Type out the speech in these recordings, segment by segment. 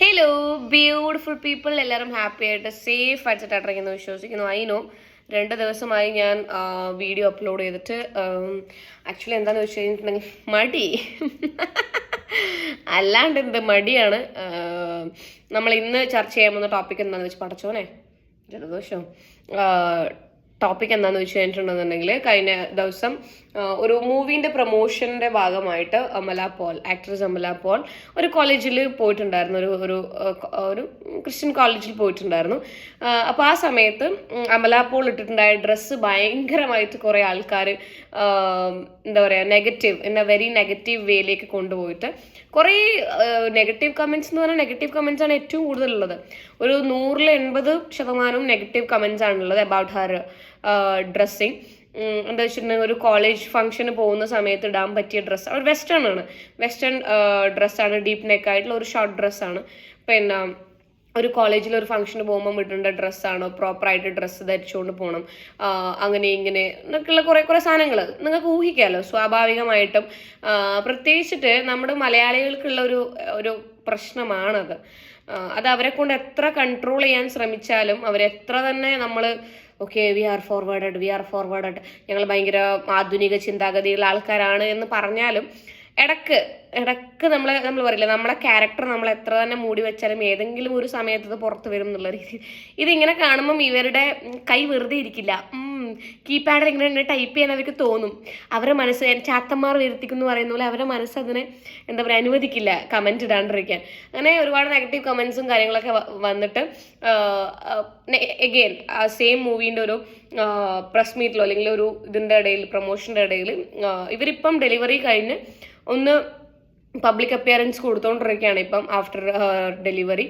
Hello beautiful people എല്ലാവരും happy ആയിട്ട് safe ആയിട്ട് വിശ്വസിക്കുന്നു. അതിനോ രണ്ട് ദിവസമായി ഞാൻ വീഡിയോ അപ്ലോഡ് ചെയ്തിട്ട് ആക്ച്വലി എന്താന്ന് വെച്ച് കഴിഞ്ഞിട്ടുണ്ടെങ്കിൽ മടി. അല്ലാണ്ട് എന്ത് മടിയാണ്? നമ്മൾ ഇന്ന് ചർച്ച ചെയ്യാൻ പോകുന്ന ടോപ്പിക് എന്താണെന്ന് വെച്ച് പടച്ചോനെ ജലദോഷം. ടോപ്പിക് എന്താണെന്ന് വെച്ച് കഴിഞ്ഞിട്ടുണ്ടെന്നുണ്ടെങ്കിൽ കഴിഞ്ഞ ദിവസം ഒരു മൂവിന്റെ പ്രൊമോഷന്റെ ഭാഗമായിട്ട് അമല പോൾ ആക്ട്രസ് അമല പോൾ ഒരു കോളേജിൽ പോയിട്ടുണ്ടായിരുന്നു. ഒരു ഒരു ഒരു ക്രിസ്ത്യൻ കോളേജിൽ പോയിട്ടുണ്ടായിരുന്നു. അപ്പോൾ ആ സമയത്ത് അമല പോൾ ഇട്ടിട്ടുണ്ടായ ഡ്രസ്സ് ഭയങ്കരമായിട്ട് കുറേ ആൾക്കാർ എന്താ പറയുക negative in a very negative വേയിലേക്ക് കൊണ്ടുപോയിട്ട് കുറേ നെഗറ്റീവ് കമൻസ് എന്ന് പറഞ്ഞാൽ നെഗറ്റീവ് കമൻസ് ആണ് ഏറ്റവും കൂടുതലുള്ളത്. ഒരു നൂറിൽ എൺപത് ശതമാനവും നെഗറ്റീവ് കമൻസ് ആണുള്ളത് അബൌട്ട് ഹർ ഡ്രസ്സിങ് എന്താ വെച്ചിട്ടുണ്ടെങ്കിൽ ഒരു കോളേജ് ഫംഗ്ഷന് പോകുന്ന സമയത്ത് ഇടാൻ പറ്റിയ ഡ്രസ്സ് ഒരു വെസ്റ്റേൺ ആണ്. വെസ്റ്റേൺ ഡ്രസ്സാണ് ഡീപ്പ് നെക്ക് ആയിട്ടുള്ള ഒരു ഷോർട്ട് ഡ്രസ്സാണ് പിന്നെ ഒരു കോളേജിൽ ഒരു ഫംഗ്ഷന് പോകുമ്പോൾ ഇടേണ്ട ഡ്രസ്സാണോ പ്രോപ്പറായിട്ട് ഡ്രസ്സ് ധരിച്ചുകൊണ്ട് പോകണം അങ്ങനെ ഇങ്ങനെ എന്നൊക്കെയുള്ള കുറേ കുറേ സാധനങ്ങൾ നിങ്ങൾക്ക് ഊഹിക്കാമല്ലോ സ്വാഭാവികമായിട്ടും പ്രത്യേകിച്ചിട്ട് നമ്മുടെ മലയാളികൾക്കുള്ള ഒരു ഒരു പ്രശ്നമാണത്. അത് അവരെ കൊണ്ട് എത്ര കൺട്രോൾ ചെയ്യാൻ ശ്രമിച്ചാലും അവരെത്ര തന്നെ നമ്മൾ okay we are forwarded we are forwarded ഞങ്ങൾ ഭയങ്കര ആധുനിക ചിന്താഗതിയുള്ള ആൾക്കാരാണ് എന്ന് പറഞ്ഞാലും ഇടയ്ക്ക് ഇടയ്ക്ക് നമ്മൾ നമ്മൾ പറയില്ല നമ്മളെ ക്യാരക്ടർ നമ്മൾ എത്ര തന്നെ മൂടി വെച്ചാലും ഏതെങ്കിലും ഒരു സമയത്ത് ഇത് പുറത്ത് വരും എന്നുള്ള രീതി. ഇതിങ്ങനെ കാണുമ്പം ഇവരുടെ കൈ വെറുതെ ഇരിക്കില്ല. കീപാഡിൽ ഇങ്ങനെ ടൈപ്പ് ചെയ്യാൻ അവർക്ക് തോന്നും. അവരുടെ മനസ്സ് ചാത്തന്മാർ വരുത്തിക്കുന്നു പറയുന്ന പോലെ അവരുടെ മനസ്സ് അതിനെ എന്താ പറയുക അനുവദിക്കില്ല കമന്റ് ഇടാണ്ടിരിക്കാൻ. അങ്ങനെ ഒരുപാട് നെഗറ്റീവ് കമൻസും കാര്യങ്ങളൊക്കെ വന്നിട്ട് എഗെയിൻ സെയിം മൂവീന്റെ ഒരു പ്രസ് മീറ്റിലോ അല്ലെങ്കിൽ ഒരു ഇതിന്റെ ഇടയിൽ പ്രൊമോഷന്റെ ഇടയിൽ ഇവരിപ്പം ഡെലിവറി കഴിഞ്ഞ് ഒന്ന് പബ്ലിക് അപ്പിയറൻസ് കൊടുത്തോണ്ടിരിക്കുകയാണ് ഇപ്പം ആഫ്റ്റർ ഡെലിവറി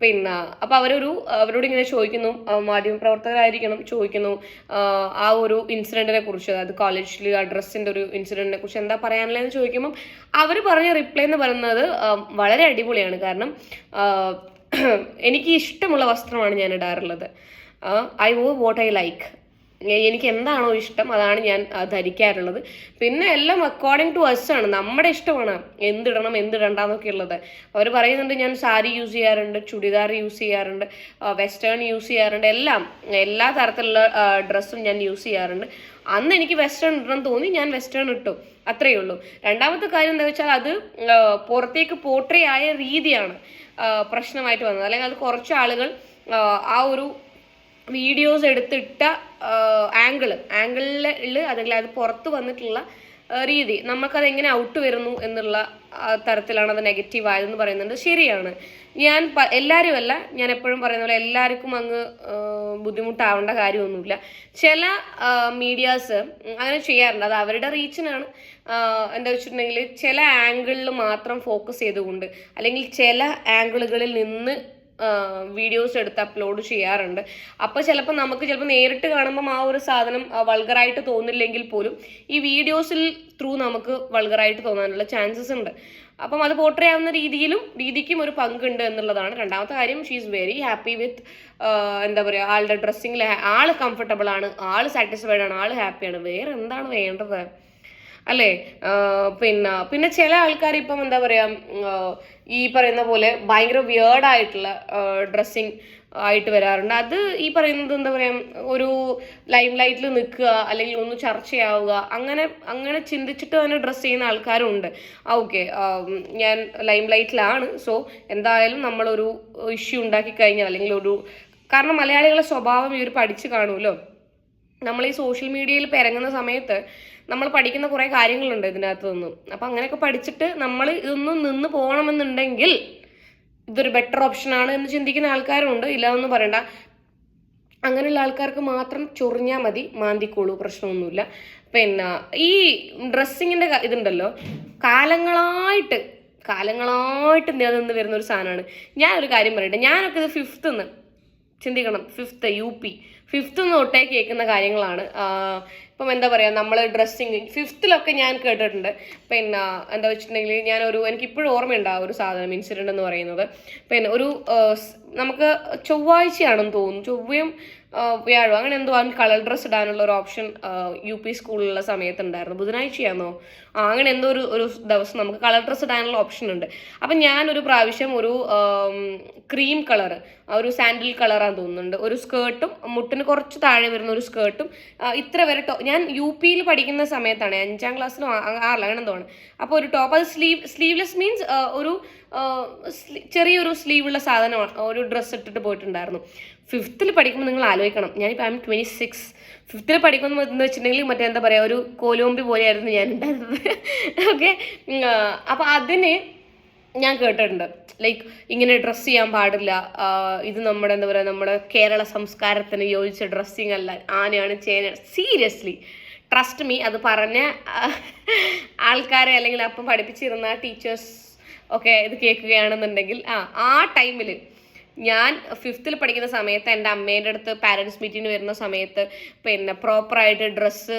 പിന്നെ അപ്പം അവരൊരു അവരോട് ഇങ്ങനെ ചോദിക്കുന്നു മാധ്യമപ്രവർത്തകരായിരിക്കണം ചോദിക്കുന്നു ആ, ആ ഒരു ഇൻസിഡന്റിനെ കുറിച്ച് അതായത് കോളേജിൽ ആ ഡ്രസ്സിന്റെ ഒരു ഇൻസിഡന്റിനെ കുറിച്ച് എന്താ പറയാനുള്ളതെന്ന് ചോദിക്കുമ്പം അവർ പറഞ്ഞ റിപ്ലൈ എന്ന് പറയുന്നത് വളരെ അടിപൊളിയാണ്. കാരണം എനിക്ക് ഇഷ്ടമുള്ള വസ്ത്രമാണ് ഞാൻ ഇടാറുള്ളത്. I wore what I like എനിക്ക് എന്താണോ ഇഷ്ടം അതാണ് ഞാൻ ധരിക്കാറുള്ളത്. പിന്നെ എല്ലാം അക്കോർഡിംഗ് ടു അസ് ആണ്. നമ്മുടെ ഇഷ്ടമാണ് എന്തിടണം എന്തിടണ്ടെന്നൊക്കെ ഉള്ളത്. അവർ പറയുന്നുണ്ട് ഞാൻ സാരി യൂസ് ചെയ്യാറുണ്ട് ചുടിദാർ യൂസ് ചെയ്യാറുണ്ട് വെസ്റ്റേൺ യൂസ് ചെയ്യാറുണ്ട് എല്ലാം എല്ലാ തരത്തിലുള്ള ഡ്രസ്സും ഞാൻ യൂസ് ചെയ്യാറുണ്ട്. അന്ന് എനിക്ക് വെസ്റ്റേൺ ഇടണം തോന്നി ഞാൻ വെസ്റ്റേൺ ഇട്ടു. അത്രയേ ഉള്ളൂ. രണ്ടാമത്തെ കാര്യം എന്താ വെച്ചാൽ അത് പുറത്തേക്ക് പോർട്രേ ആയ രീതിയാണ് പ്രശ്നമായിട്ട് വന്നത്. അല്ലെങ്കിൽ അത് കുറച്ച് ആളുകൾ ആ ഒരു വീഡിയോസ് എടുത്തിട്ട ആംഗിൾ ആംഗിളിൽ അല്ലെങ്കിൽ അത് പുറത്ത് വന്നിട്ടുള്ള രീതി. നമുക്കത് എങ്ങനെ ഔട്ട് വരുന്നു എന്നുള്ള തരത്തിലാണ് അത് നെഗറ്റീവ് ആയതെന്ന് പറയുന്നുണ്ട്. ശരിയാണ്. ഞാൻ എല്ലാവരും അല്ല ഞാൻ എപ്പോഴും പറയുന്ന പോലെ എല്ലാവർക്കും അങ്ങ് ബുദ്ധിമുട്ടാവേണ്ട കാര്യമൊന്നുമില്ല. ചില മീഡിയാസ് അങ്ങനെ ചെയ്യാറുണ്ട്. അത് അവരുടെ റീച്ചിനാണ്. എന്താ വെച്ചിട്ടുണ്ടെങ്കിൽ ചില ആംഗിളിൽ മാത്രം ഫോക്കസ് ചെയ്തുകൊണ്ട് അല്ലെങ്കിൽ ചില ആംഗിളുകളിൽ നിന്ന് വീഡിയോസ് എടുത്ത് അപ്ലോഡ് ചെയ്യാറുണ്ട്. അപ്പോൾ ചിലപ്പോൾ നമുക്ക് ചിലപ്പോൾ നേരിട്ട് കാണുമ്പം ആ ഒരു സാധനം വൾഗറായിട്ട് തോന്നില്ലെങ്കിൽ പോലും ഈ വീഡിയോസിൽ ത്രൂ നമുക്ക് വൾഗറായിട്ട് തോന്നാനുള്ള ചാൻസസ് ഉണ്ട്. അപ്പം അത് ആവുന്ന രീതിയിലും രീതിക്കും ഒരു പങ്കുണ്ട് എന്നുള്ളതാണ് രണ്ടാമത്തെ കാര്യം. She is very happy with എന്താ പറയുക ആളുടെ ഡ്രസ്സിങ്ങിൽ ആൾ കംഫർട്ടബിൾ ആണ് ആൾ സാറ്റിസ്ഫൈഡ് ആണ് ആൾ ഹാപ്പിയാണ് വേറെ എന്താണ് വേണ്ടത്? അല്ലേ? പിന്നെ പിന്നെ ചില ആൾക്കാർ ഇപ്പം എന്താ പറയാ ഈ പറയുന്ന പോലെ ഭയങ്കര വിയേർഡായിട്ടുള്ള ഡ്രസ്സിങ് ആയിട്ട് വരാറുണ്ട്. അത് ഈ പറയുന്നത് എന്താ പറയാ ഒരു ലൈം ലൈറ്റിൽ നിൽക്കുക അല്ലെങ്കിൽ ഒന്ന് ചർച്ചയാവുക അങ്ങനെ അങ്ങനെ ചിന്തിച്ചിട്ട് തന്നെ ഡ്രസ്സ് ചെയ്യുന്ന ആൾക്കാരുണ്ട്. ഓക്കെ ഞാൻ ലൈം ലൈറ്റിലാണ് സോ എന്തായാലും നമ്മളൊരു ഇഷ്യൂ ഉണ്ടാക്കി കഴിഞ്ഞാൽ അല്ലെങ്കിൽ ഒരു കാരണം മലയാളികളുടെ സ്വഭാവം ഇവർ പഠിച്ചു കാണുമല്ലോ. നമ്മൾ ഈ സോഷ്യൽ മീഡിയയിൽ പെരങ്ങുന്ന സമയത്ത് നമ്മൾ പഠിക്കുന്ന കുറേ കാര്യങ്ങളുണ്ട് ഇതിനകത്ത് നിന്നും അപ്പം അങ്ങനെയൊക്കെ പഠിച്ചിട്ട് നമ്മൾ ഇതൊന്നും നിന്ന് പോകണമെന്നുണ്ടെങ്കിൽ ഇതൊരു ബെറ്റർ ഓപ്ഷനാണ് എന്ന് ചിന്തിക്കുന്ന ആൾക്കാരുണ്ട്. എന്ന് പറയണ്ട. അങ്ങനെയുള്ള ആൾക്കാർക്ക് മാത്രം ചൊറിഞ്ഞാൽ മതി. മാന്തിക്കോളൂ. പ്രശ്നമൊന്നുമില്ല. പിന്നെ ഈ ഡ്രസ്സിങ്ങിന്റെ ഇതുണ്ടല്ലോ. കാലങ്ങളായിട്ട് കാലങ്ങളായിട്ട് നിലനിന്ന് വരുന്ന ഒരു സാധനമാണ്. ഞാനൊരു കാര്യം പറയട്ടെ. ഞാനൊക്കെ ഇത് ഫിഫ്ത്ത് നിന്ന് ചിന്തിക്കണം. ഫിഫ്ത്ത് യു പി ഫിഫ്ത്ത് തൊട്ടേ കേൾക്കുന്ന കാര്യങ്ങളാണ്. ഇപ്പം എന്താ പറയുക നമ്മൾ ഡ്രസ്സിങ് ഫിഫ്ത്തിലൊക്കെ ഞാൻ കേട്ടിട്ടുണ്ട്. പിന്നെ എന്താ വെച്ചിട്ടുണ്ടെങ്കിൽ ഞാനൊരു എനിക്ക് ഇപ്പോഴും ഓർമ്മയുണ്ട് ആ ഒരു സാധനം ഇൻസിഡന്റ് എന്ന് പറയുന്നത്. പിന്നെ ഒരു നമുക്ക് ചൊവ്വാഴ്ചയാണെന്ന് തോന്നുന്നു. ചൊവ്വയും വ്യാഴം അങ്ങനെ എന്തോ അവൻ കളർ ഡ്രസ്സ് ഇടാനുള്ള ഒരു ഓപ്ഷൻ യു പി സ്കൂളിലുള്ള സമയത്ത് ഉണ്ടായിരുന്നു ബുധനാഴ്ചയാണോ ആ അങ്ങനെ എന്തോ ഒരു ഒരു ദിവസം നമുക്ക് കളർ ഡ്രസ്സ് ഇടാനുള്ള ഓപ്ഷൻ ഉണ്ട്. അപ്പം ഞാനൊരു പ്രാവശ്യം ഒരു ക്രീം കളർ ഒരു സാൻഡിൽ കളറാന്ന് തോന്നുന്നുണ്ട്. ഒരു സ്കേർട്ടും മുട്ടിന് കുറച്ച് താഴെ വരുന്ന ഒരു സ്കേർട്ടും ഇത്ര വരെ ടോ ഞാൻ യു പിയിൽ പഠിക്കുന്ന സമയത്താണ് അഞ്ചാം ക്ലാസ്സിലും ആറിലും അങ്ങനെ എന്തോ ആണ്. അപ്പോൾ ഒരു ടോപ്പ് അത് സ്ലീവ് സ്ലീവ്ലെസ് മീൻസ് ഒരു ചെറിയൊരു സ്ലീവുള്ള സാധനമാണ് ഒരു ഡ്രസ്സ് ഇട്ടിട്ട് പോയിട്ടുണ്ടായിരുന്നു. ഫിഫ്ത്തിൽ പഠിക്കുമ്പോൾ നിങ്ങൾ ആലോചിക്കണം. ഞാനിപ്പോൾ ഐ എം ട്വന്റി സിക്സ് ഫിഫ്ത്തിൽ പഠിക്കുമ്പോൾ എന്ന് വെച്ചിട്ടുണ്ടെങ്കിൽ മറ്റേ എന്താ പറയുക ഒരു കോലോമ്പി പോലെയായിരുന്നു ഞാൻ ഉണ്ടായിരുന്നത്. ഓക്കെ അപ്പോൾ അതിന് ഞാൻ കേട്ടിട്ടുണ്ട്. ലൈക്ക് ഇങ്ങനെ ഡ്രസ്സ് ചെയ്യാൻ പാടില്ല. ഇത് നമ്മുടെ എന്താ പറയുക നമ്മുടെ കേരള സംസ്കാരത്തിന് യോജിച്ച ഡ്രസ്സിങ് അല്ല. ആനയാണ് ചേന. സീരിയസ്ലി ട്രസ്റ്റ് മീ അത് പറഞ്ഞ ആൾക്കാരെ അല്ലെങ്കിൽ അപ്പം പഠിപ്പിച്ചിരുന്ന ടീച്ചേഴ്സ് ഒക്കെ ഇത് കേൾക്കുകയാണെന്നുണ്ടെങ്കിൽ ആ ആ ടൈമിൽ ഞാൻ ഫിഫ്ത്തിൽ പഠിക്കുന്ന സമയത്ത് എന്റെ അമ്മേന്റെ അടുത്ത് പാരൻസ് മീറ്റിംഗ് വരുന്ന സമയത്ത് പിന്നെ പ്രോപ്പറായിട്ട് ഡ്രസ്സ്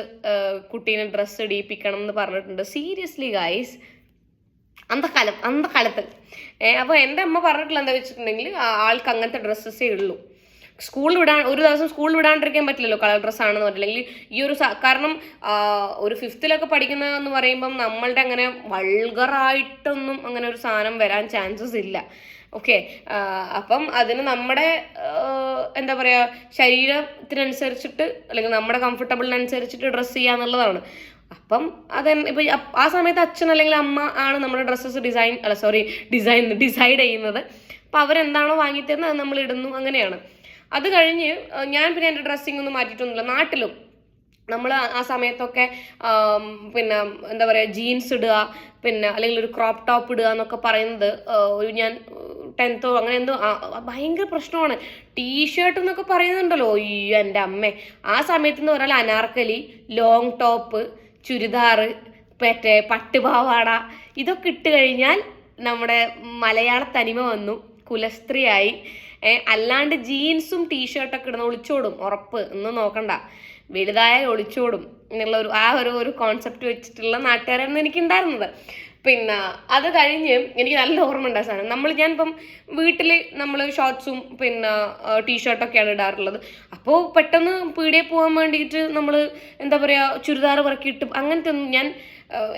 കുട്ടീനെ ഡ്രസ്സ് ഇടിയിപ്പിക്കണം എന്ന് പറഞ്ഞിട്ടുണ്ട്. സീരിയസ്ലി ഗൈസ് അന്തക്കാലം അന്തക്കാലത്ത് കാലത്ത് അപ്പോൾ എന്റെ അമ്മ പറഞ്ഞിട്ടുള്ള എന്താ വെച്ചിട്ടുണ്ടെങ്കിൽ ആൾക്ക് അങ്ങനത്തെ ഡ്രസ്സസേ ഉള്ളൂ. സ്കൂളിൽ വിടാൻ ഒരു ദിവസം സ്കൂളിൽ വിടാണ്ടിരിക്കാൻ പറ്റില്ലല്ലോ കളർ ഡ്രസ്സ് ആണെന്ന് പറഞ്ഞില്ലെങ്കിൽ ഈ ഒരു കാരണം ഒരു ഫിഫ്ത്തിലൊക്കെ പഠിക്കുന്ന എന്ന് പറയുമ്പം നമ്മളുടെ അങ്ങനെ വൾഗറായിട്ടൊന്നും അങ്ങനെ ഒരു സാധനം വരാൻ ചാൻസസ് ഇല്ല. ഓക്കെ അപ്പം അതിന് നമ്മുടെ എന്താ പറയുക ശരീരത്തിനനുസരിച്ചിട്ട് അല്ലെങ്കിൽ നമ്മുടെ കംഫർട്ടബിളിനനുസരിച്ചിട്ട് ഡ്രസ്സ് ചെയ്യുക എന്നുള്ളതാണ്. അപ്പം അത് ഇപ്പം ആ സമയത്ത് അച്ഛൻ അല്ലെങ്കിൽ അമ്മ ആണ് നമ്മുടെ ഡ്രസ്സസ് ഡിസൈൻ അല്ല സോറി ഡിസൈൻ ഡിസൈഡ് ചെയ്യുന്നത്. അപ്പം അവരെന്താണോ വാങ്ങിത്തരുന്നത് അത് നമ്മൾ ഇടുന്നു അങ്ങനെയാണ്. അത് കഴിഞ്ഞ് ഞാൻ പിന്നെ എന്റെ ഡ്രസ്സിംഗ് ഒന്നും മാറ്റിയിട്ടൊന്നുമില്ല. നാട്ടിലും നമ്മൾ ആ സമയത്തൊക്കെ പിന്നെ എന്താ പറയുക ജീൻസ് ഇടുക പിന്നെ അല്ലെങ്കിൽ ഒരു ക്രോപ്പ് ടോപ്പ് ഇടുക എന്നൊക്കെ പറയുന്നത് ഒരു ഞാൻ ടെൻത്തോ അങ്ങനെ എന്തോ ഭയങ്കര പ്രശ്നമാണ്. ടീഷർട്ട് എന്നൊക്കെ പറയുന്നുണ്ടല്ലോ അയ്യോ എന്റെ അമ്മേ. ആ സമയത്ത് എന്ന് പറഞ്ഞാൽ അനാർക്കലി ലോങ് ടോപ്പ് ചുരിദാറ് മറ്റേ പട്ടുപാവാട ഇതൊക്കെ ഇട്ട് കഴിഞ്ഞാൽ നമ്മുടെ മലയാള തനിമ വന്നു കുലസ്ത്രീയായി. അല്ലാണ്ട് ജീൻസും ടീഷർട്ടൊക്കെ ഇടുന്ന ഒളിച്ചോടും ഉറപ്പ്. ഒന്നും നോക്കണ്ട. വലുതായ ഒളിച്ചോടും. എന്നുള്ള ഒരു ആ ഒരു ഒരു കോൺസെപ്റ്റ് വെച്ചിട്ടുള്ള നാട്ടുകാരായിരുന്നു എനിക്ക് ഉണ്ടായിരുന്നത് പിന്നെ അത് കഴിഞ്ഞ് എനിക്ക് നല്ല ഓർമ്മ ഉണ്ടാ സാധനം. നമ്മൾ ഞാനിപ്പം വീട്ടിൽ നമ്മൾ ഷോർട്സും പിന്നെ ടീഷർട്ടൊക്കെയാണ് ഇടാറുള്ളത്. അപ്പോൾ പെട്ടെന്ന് പീടിയെ പോകാൻ വേണ്ടിയിട്ട് നമ്മൾ എന്താ പറയുക ചുരിദാർ പറക്കിയിട്ട് അങ്ങനത്തെ ഒന്നും ഞാൻ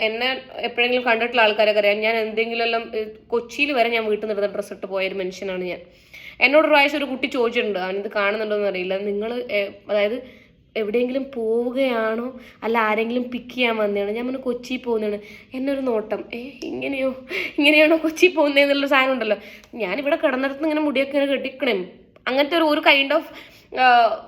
എന്നെ എപ്പോഴെങ്കിലും കണ്ടിട്ടുള്ള ആൾക്കാരൊക്കെ അറിയാം. ഞാൻ എന്തെങ്കിലും എല്ലാം കൊച്ചിയിൽ വരെ ഞാൻ വീട്ടിൽ നിന്ന് ഇടുന്ന ഡ്രസ്സ് ഇട്ട് പോയൊരു മനുഷ്യനാണ് ഞാൻ. എന്നോട് ഒരു പ്രാവശ്യം ഒരു കുട്ടി ചോദിച്ചിട്ടുണ്ട് അവനിത് കാണുന്നുണ്ടോ എന്ന് അറിയില്ല നിങ്ങൾ അതായത് എവിടെയെങ്കിലും പോവുകയാണോ? അല്ല ആരെങ്കിലും പിക്ക് ചെയ്യാൻ വന്നതാണോ? ഞാൻ പറഞ്ഞു കൊച്ചി പോകുന്നതാണ്. എന്നൊരു നോട്ടം. ഏ ഇങ്ങനെയോ? ഇങ്ങനെയാണോ കൊച്ചി പോകുന്നതെന്നുള്ള സാധനം ഉണ്ടല്ലോ. ഞാനിവിടെ കിടന്നിടത്ത് ഇങ്ങനെ മുടിയൊക്കെ ഇങ്ങനെ കെട്ടിക്കണേ. അങ്ങനത്തെ ഒരു ഒരു കൈൻഡ് ഓഫ്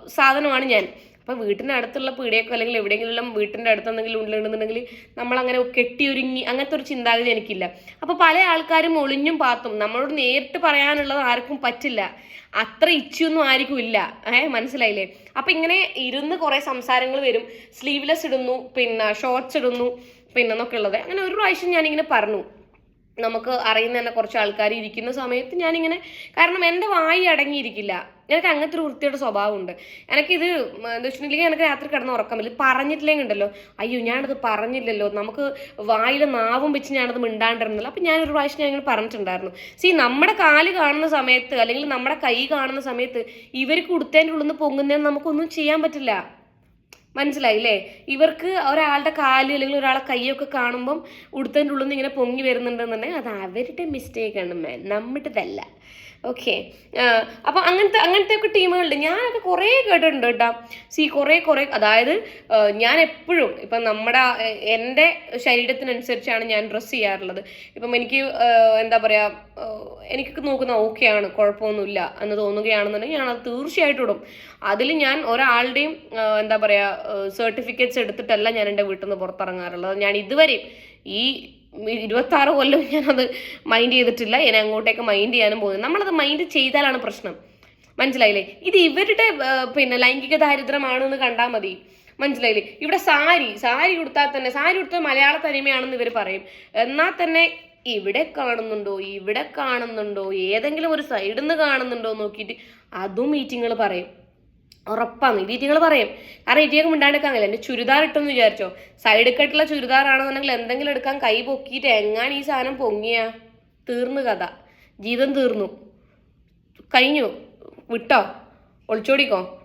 സാധനമാണ് ഞാൻ. അപ്പോൾ വീട്ടിന്റെ അടുത്തുള്ള പീടിയൊക്കെ അല്ലെങ്കിൽ എവിടെയെങ്കിലും വീട്ടിന്റെ അടുത്ത് എന്തെങ്കിലും ഉണ്ടെന്നുണ്ടെങ്കിൽ നമ്മളങ്ങനെ കെട്ടിയൊരുങ്ങി അങ്ങനത്തെ ഒരു ചിന്താഗതി എനിക്കില്ല. അപ്പോൾ പല ആൾക്കാരും ഒളിഞ്ഞും പാത്തും. നമ്മളോട് നേരിട്ട് പറയാനുള്ളത് ആർക്കും പറ്റില്ല. അത്ര ഇച്ഛയൊന്നും ആർക്കും ഇല്ല. ഏഹ് മനസ്സിലായില്ലേ? അപ്പം ഇങ്ങനെ ഇരുന്ന് കുറേ സംസാരങ്ങൾ വരും. സ്ലീവ്ലെസ് ഇടുന്നു പിന്നെ ഷോർട്സ് ഇടുന്നു പിന്നെ എന്നൊക്കെ ഉള്ളത്. അങ്ങനെ ഒരു പ്രാവശ്യം ഞാനിങ്ങനെ പറഞ്ഞു. നമുക്ക് അറിയുന്ന തന്നെ കുറച്ച് ആൾക്കാർ ഇരിക്കുന്ന സമയത്ത് ഞാനിങ്ങനെ കാരണം എന്റെ വായി അടങ്ങിയിരിക്കില്ല. എനിക്ക് അങ്ങനത്തെ ഒരു വൃത്തിയുടെ സ്വഭാവമുണ്ട്. എനിക്കിത് എന്താ വെച്ചിട്ടുണ്ടെങ്കിൽ എനിക്ക് രാത്രി കിടന്ന് ഉറക്കമില്ല പറഞ്ഞിട്ടില്ലെങ്കിൽ ഉണ്ടല്ലോ അയ്യോ ഞാനത് പറഞ്ഞില്ലല്ലോ. നമുക്ക് വായിൽ നാവും വെച്ച് ഞാനത് മിണ്ടാണ്ടിരുന്നില്ല. അപ്പം ഞാനൊരു പ്രാവശ്യം ഞാൻ ഇങ്ങനെ പറഞ്ഞിട്ടുണ്ടായിരുന്നു. സി നമ്മുടെ കാൽ കാണുന്ന സമയത്ത് അല്ലെങ്കിൽ നമ്മുടെ കൈ കാണുന്ന സമയത്ത് ഇവർക്ക് കൊടുത്തതിന്റെ ഉള്ളിൽ നിന്ന് പൊങ്ങുന്നതിന് നമുക്കൊന്നും ചെയ്യാൻ പറ്റില്ല. മനസ്സിലായില്ലേ ഇവർക്ക് ഒരാളുടെ കാൽ അല്ലെങ്കിൽ ഒരാളെ കൈയൊക്കെ കാണുമ്പം ഉടുത്തതിന്റെ ഉള്ളിൽ നിന്ന് ഇങ്ങനെ പൊങ്ങി വരുന്നുണ്ടെന്നുണ്ടെങ്കിൽ അത് അവരുടെ മിസ്റ്റേക്കാണ് മാൻ നമ്മുടേതല്ല. ഓക്കെ അപ്പോൾ അങ്ങനത്തെ അങ്ങനത്തെ ഒക്കെ ടീമുകളുണ്ട്. ഞാനൊക്കെ കുറേ കേട്ടിട്ടുണ്ട് കേട്ടോ. സി കുറേ കുറേ അതായത് ഞാൻ എപ്പോഴും ഇപ്പം നമ്മുടെ എന്റെ ശരീരത്തിനനുസരിച്ചാണ് ഞാൻ ഡ്രസ്സ് ചെയ്യാറുള്ളത്. ഇപ്പം എനിക്ക് എന്താ പറയുക എനിക്ക് നോക്കുന്ന ആണ് കുഴപ്പമൊന്നുമില്ല എന്ന് തോന്നുകയാണെന്നുണ്ടെങ്കിൽ ഞാൻ അത് തീർച്ചയായിട്ടും ഇടും. അതിൽ ഞാൻ ഒരാളുടെയും എന്താ പറയുക സർട്ടിഫിക്കറ്റ്സ് എടുത്തിട്ടല്ല ഞാൻ എന്റെ വീട്ടിൽ നിന്ന് പുറത്തിറങ്ങാറുള്ളത്. ഞാൻ ഇതുവരെയും ഈ ഇരുപത്തി ആറ് കൊല്ലം ഞാനത് മൈൻഡ് ചെയ്തിട്ടില്ല. ഞാൻ അങ്ങോട്ടേക്ക് മൈൻഡ് ചെയ്യാനും പോകുന്നത് നമ്മളത് മൈൻഡ് ചെയ്താലാണ് പ്രശ്നം. മനസ്സിലായില്ലേ? ഇത് ഇവരുടെ പിന്നെ ലൈംഗിക ദാരിദ്ര്യമാണെന്ന് കണ്ടാൽ മതി. മനസ്സിലായില്ലേ? ഇവിടെ സാരി സാരി കൊടുത്താൽ തന്നെ സാരി കൊടുത്ത മലയാള തനിമയാണെന്ന് ഇവർ പറയും. എന്നാൽ തന്നെ ഇവിടെ കാണുന്നുണ്ടോ? ഇവിടെ കാണുന്നുണ്ടോ? ഏതെങ്കിലും ഒരു സൈഡിൽ നിന്ന് കാണുന്നുണ്ടോ നോക്കിയിട്ട് അതും മീറ്റിങ്ങുകൾ പറയും. ഉറപ്പാണ്. ഇതീറ്റിങ്ങൾ പറയും. കാരണം ഇറ്റിയൊക്കെ മിണ്ടാണ്ടെടുക്കാൻ എന്റെ ചുരിദാർ ഇട്ടെന്ന് വിചാരിച്ചോ? സൈഡ് കട്ടുള്ള ചുരിദാർ ആണെന്നുണ്ടെങ്കിൽ എന്തെങ്കിലും എടുക്കാൻ കൈ പൊക്കിയിട്ട് എങ്ങാണ് ഈ സാധനം പൊങ്ങിയ? തീർന്നു കഥ. ജീവിതം തീർന്നു. കഴിഞ്ഞു. വിട്ടോ? ഒളിച്ചോടിക്കോ?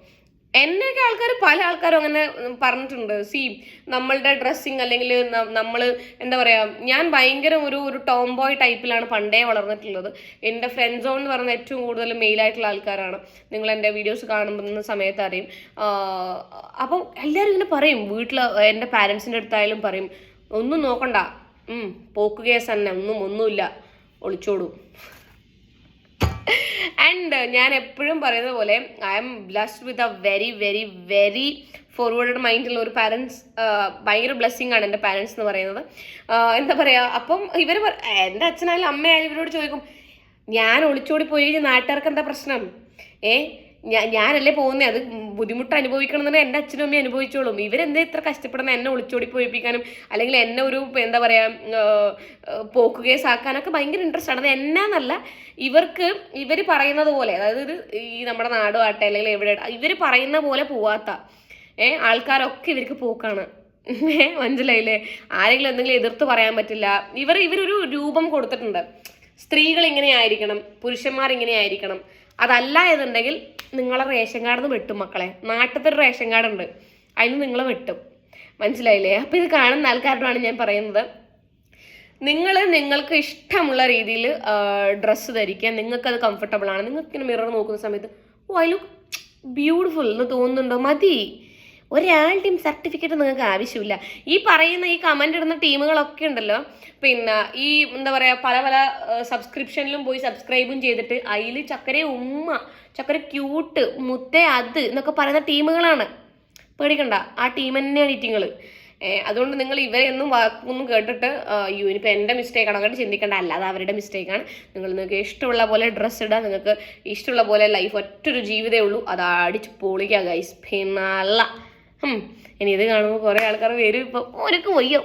എന്നെയൊക്കെ ആൾക്കാർ പല ആൾക്കാരും അങ്ങനെ പറഞ്ഞിട്ടുണ്ട്. സി നമ്മളുടെ ഡ്രസ്സിങ് അല്ലെങ്കിൽ നമ്മൾ എന്താ പറയുക ഞാൻ ഭയങ്കര ഒരു ഒരു ടോം ബോയ് ടൈപ്പിലാണ് പണ്ടേ വളർന്നിട്ടുള്ളത്. എന്റെ ഫ്രണ്ട് സോൺ എന്ന് പറയുന്ന ഏറ്റവും കൂടുതൽ മെയിലായിട്ടുള്ള ആൾക്കാരാണ്. നിങ്ങൾ എന്റെ വീഡിയോസ് കാണുന്ന സമയത്ത് അറിയും. അപ്പം എല്ലാവരും ഇങ്ങനെ പറയും. വീട്ടിൽ എന്റെ പാരൻസിന്റെ അടുത്തായാലും പറയും. ഒന്നും നോക്കണ്ട. പോക്കുകേസ് പോക്ക് കേസ് തന്നെ. ഒന്നും ഒന്നുമില്ല. ഒളിച്ചോടും. ആൻഡ് ഞാൻ എപ്പോഴും പറയുന്ന പോലെ I'm blessed with a very very very forward മൈൻഡുള്ള ഒരു പാരൻസ് ഭയങ്കര ബ്ലെസ്സിങ് ആണ് എന്റെ പാരൻസ് എന്ന് പറയുന്നത്. എന്താ പറയുക അപ്പം ഇവർ എന്റെ അച്ഛനായാലും അമ്മയായാലും ഇവരോട് ചോദിക്കും ഞാൻ ഒളിച്ചോടി പോയി നാട്ടുകാർക്ക് എന്താ പ്രശ്നം? ഏ ഞാൻ ഞാനല്ലേ പോകുന്നത് അത് ബുദ്ധിമുട്ട് അനുഭവിക്കണം എന്ന് എന്റെ അച്ഛനും അമ്മയും അനുഭവിച്ചോളും. ഇവരെന്താ ഇത്ര കഷ്ടപ്പെടുന്ന എന്നെ ഒളിച്ചോടി പോയിപ്പിക്കാനും അല്ലെങ്കിൽ എന്നെ ഒരു എന്താ പറയുക പോക്ക് കേസാക്കാനൊക്കെ ഭയങ്കര ഇൻട്രസ്റ്റ് ആണ്. അത് എന്നാന്നല്ല ഇവർക്ക് ഇവർ പറയുന്നത് പോലെ അതായത് ഈ നമ്മുടെ നാടുമാട്ടെ അല്ലെങ്കിൽ എവിടെ ഇവർ പറയുന്ന പോലെ പോവാത്ത ഏ ആൾക്കാരൊക്കെ ഇവർക്ക് പോക്കാണ്. മനസ്സിലായില്ലേ? ആരെങ്കിലും എന്തെങ്കിലും എതിർത്ത് പറയാൻ പറ്റില്ല. ഇവർ ഇവരൊരു രൂപം കൊടുത്തിട്ടുണ്ട്. സ്ത്രീകൾ ഇങ്ങനെ ആയിരിക്കണം പുരുഷന്മാർ ഇങ്ങനെ ആയിരിക്കണം. അതല്ല എന്നുണ്ടെങ്കിൽ നിങ്ങളെ റേഷൻ കാർഡ് നിന്ന് വെട്ടും മക്കളെ. നാട്ടിലത്തെ ഒരു റേഷൻ കാർഡ് ഉണ്ട് അതിൽ നിങ്ങൾ വെട്ടും. മനസ്സിലായില്ലേ? അപ്പോൾ ഇത് കാണുന്ന ആൾക്കാരോടാണ് ഞാൻ പറയുന്നത്. നിങ്ങൾ നിങ്ങൾക്ക് ഇഷ്ടമുള്ള രീതിയിൽ ഡ്രസ്സ് ധരിക്കുക. നിങ്ങൾക്കത് കംഫർട്ടബിൾ ആണ്. നിങ്ങൾക്ക് ഇങ്ങനെ മിറർ നോക്കുന്ന സമയത്ത് ഓ ഐ ലുക്ക് ബ്യൂട്ടിഫുൾ എന്ന് തോന്നുന്നുണ്ടോ? മതി. ഒരാളുടെയും സർട്ടിഫിക്കറ്റ് നിങ്ങൾക്ക് ആവശ്യമില്ല. ഈ പറയുന്ന ഈ കമന്റ് ഇടുന്ന ടീമുകളൊക്കെ ഉണ്ടല്ലോ. പിന്നെ ഈ എന്താ പറയുക പല പല സബ്സ്ക്രിപ്ഷനിലും പോയി സബ്സ്ക്രൈബും ചെയ്തിട്ട് അതിൽ ചക്കര ഉമ്മ ചക്കര ക്യൂട്ട് മുത്ത അത് എന്നൊക്കെ പറയുന്ന ടീമുകളാണ്. പേടിക്കണ്ട. ആ ടീം തന്നെയാണ് ഈറ്റിങ്ങൾ അതുകൊണ്ട് നിങ്ങൾ ഇവരെ ഒന്നും വാക്കൊന്നും കേട്ടിട്ട് അയ്യോ ഇനിയിപ്പോൾ എന്റെ ആണോ അങ്ങോട്ട് ചിന്തിക്കേണ്ട. അല്ലാതെ അവരുടെ മിസ്റ്റേക്കാണ് നിങ്ങൾ നിങ്ങൾക്ക് ഇഷ്ടമുള്ള പോലെ ഡ്രസ്സ് ഇടുക നിങ്ങൾക്ക് ഇഷ്ടമുള്ള പോലെ ലൈഫ് ഒറ്റൊരു ജീവിതമേ ഉള്ളൂ. അത് അടിച്ച് പൊളിക്കുക ഗൈസ് പിന്നല്ല ഇനി ഇത് കാണുമ്പോൾ കുറേ ആൾക്കാർ വരും ഇപ്പൊ. ഓനക്ക് വയ്യോ.